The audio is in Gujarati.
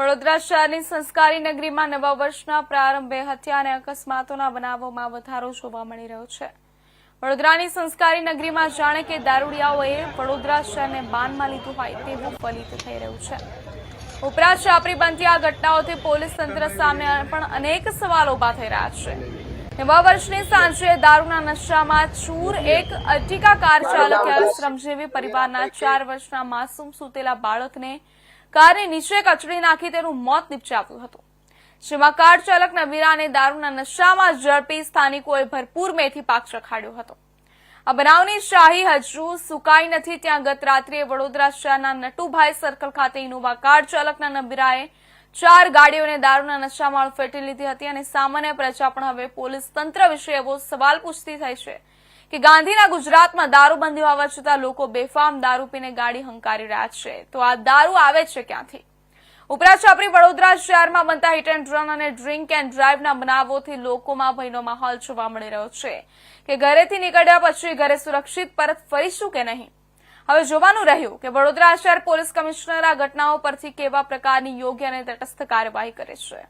વડોદરા શહેરની સંસ્કારી નગરીમાં નવા વર્ષના પ્રારંભે હત્યા અને અકસ્માતોના બનાવોમાં વધારો જોવા મળી રહ્યો છે. વડોદરાની સંસ્કારી નગરીમાં જાણે કે દારૂડિયાઓએ વડોદરા શહેરને બાનમાં લીધું હોય તેવું ફલિત થઈ રહ્યું છે. ઉપરાંત છાપરી બનતી આ ઘટનાઓથી પોલીસ તંત્ર સામે પણ અનેક સવાલો ઊભા થઈ રહ્યા છે. નવા વર્ષની સાંજે દારૂના નશામાં ચૂર એક અર્ટિકા કાર ચાલકે શ્રમજીવી પરિવારના ચાર વર્ષના માસૂમ સૂતેલા બાળકને કારની નીચે કચડી નાખી તેનું મોત નિપજાવ્યું હતું. જેમાં કાર ચાલક નવીરાને દારૂના નશામાં ઝડપી સ્થાનિકોએ ભરપૂર મેથી પાક ચખાડ્યો હતો. આ બનાવની શાહી હજુ સુકાઈ નથી. ત્યાં ગત રાત્રે વડોદરા શહેરના નટુભાઈ સર્કલ ખાતે ઇનોવા કાર ચાલકના નબીરાએ ચાર ગાડીઓને દારૂના નશામાં ફેટી લીધી હતી અને સામાન્ય પ્રજા પણ હવે પોલીસ તંત્ર વિશે એવો સવાલ પૂછતી થઈ છે કે ગાંધીના ગુજરાતમાં દારૂબંધી હોવા છતાં લોકો બેફામ દારૂ પીને ગાડી હંકારી રહ્યા છે. તો આ દારૂ આવે છે ક્યાંથી? ઉપરાંત છાપરી વડોદરા શહેરમાં બનતા હિટ એન્ડ રન અને ડ્રિંક એન્ડ ડ્રાઈવના બનાવોથી લોકોમાં ભયનો માહોલ જોવા મળી રહ્યો છે કે ઘરેથી નીકળ્યા પછી ઘરે સુરક્ષિત પરત ફરીશું કે નહીં? હવે જોવાનું રહ્યું કે વડોદરા શહેર પોલીસ કમિશનર આ ઘટનાઓ પરથી કેવા પ્રકારની યોગ્ય અને તટસ્થ કાર્યવાહી કરે છે.